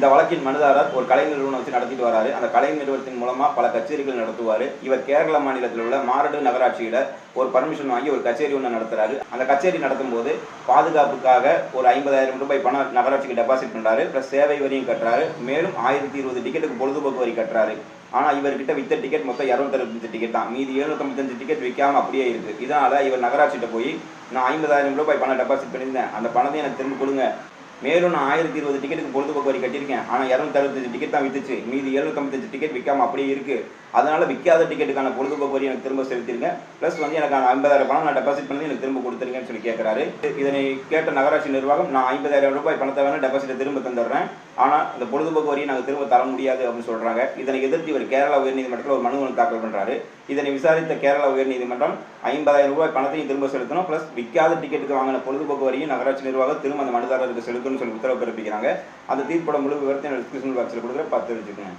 இந்த வழக்கின் மனுதாரர் ஒரு கலை நிறுவனம் வச்சு நடத்திட்டு வராரு. அந்த கலை நிறுவனத்தின் மூலமா பல கச்சேரிகள் நடத்துவார். இவர் கேரள மாநிலத்தில் உள்ள மாரடு நகராட்சியில ஒரு பர்மிஷன் வாங்கி ஒரு கச்சேரி ஒன்று நடத்துறாரு. அந்த கச்சேரி நடத்தும் போது பாதுகாப்புக்காக ஒரு ஐம்பதாயிரம் ரூபாய் பணம் நகராட்சிக்கு டெபாசிட் பண்றாரு. ப்ளஸ் சேவை வரியும் கட்டுறாரு. மேலும் ஆயிரத்தி இருபது டிக்கெட்டுக்கு பொழுதுபோக்கு வரி கட்டுறாரு. ஆனால் இவர்கிட்ட வித்த டிக்கெட் மொத்தம் இரநூத்தஞ்சு டிக்கெட் தான். மீதி எழுநூத்தம்பத்தஞ்சு டிக்கெட் விற்காம அப்படியே இருக்கு. இதனால இவர் நகராட்சிகிட்ட போய் நான் ஐம்பதாயிரம் ரூபாய் பணம் டெபாசிட் பண்ணியிருந்தேன். அந்த பணத்தை எனக்கு திரும்ப கொடுங்க. மேலும் நான் ஆயிரத்தி இருபது டிக்கெட்டுக்கு பொழுதுபோக்கு வரி கட்டியிருக்கேன். ஆனால் இரநூத்தறுபத்தஞ்சு டிக்கெட் தான் வித்துச்சு. மீதி எழுநூத்தம்பத்தஞ்சு டிக்கெட் விற்காம அப்படியே இருக்கு. அதனால விற்காத டிக்கெட்டுக்கான பொழுதுபோக்கு வரி எனக்கு திரும்ப செலுத்திருங்க ப்ளஸ் வந்து எனக்கு அந்த ஐம்பதாயிரம் பணம் நான் டெபாசிட் பண்ணி எனக்கு திரும்ப கொடுத்துருங்கன்னு சொல்லி கேட்குறாரு இதனை கேட்ட நகராட்சி நிர்வாகம் நான் ஐம்பதாயிரம் ரூபாய் பணத்தை வேணால் டெபாசிட்டை திரும்ப தந்துடுறேன். ஆனால் இந்த பொழுதுபோக்கு வரியை நாங்கள் திரும்ப தர முடியாது அப்படின்னு சொல்றாங்க. இதனை எதிர்த்து இவர் கேரளா உயர்நீதிமன்றத்தில் ஒரு மனு ஒன்று தாக்கல் பண்றாரு. இதனை விசாரித்த கேரளா உயர்நீதிமன்றம் ஐம்பதாயிரம் ரூபாய் பணத்தையும் திரும்ப செலுத்தணும். ப்ளஸ் விற்காத டிக்கெட்டுக்கு வாங்கின பொழுதுபோக்கு வரியும் நகராட்சி நிர்வாகம் திரும்ப அந்த மனுதாரருக்கு செலுத்தணும்னு சொல்லி உத்தரவு பிறப்பிக்கிறாங்க. அந்த தீர்ப்போட முழு விவரத்தை டிஸ்கிரிப்ஷன் பாக்ஸில் கொடுக்குற பார்த்து வச்சுக்கோங்க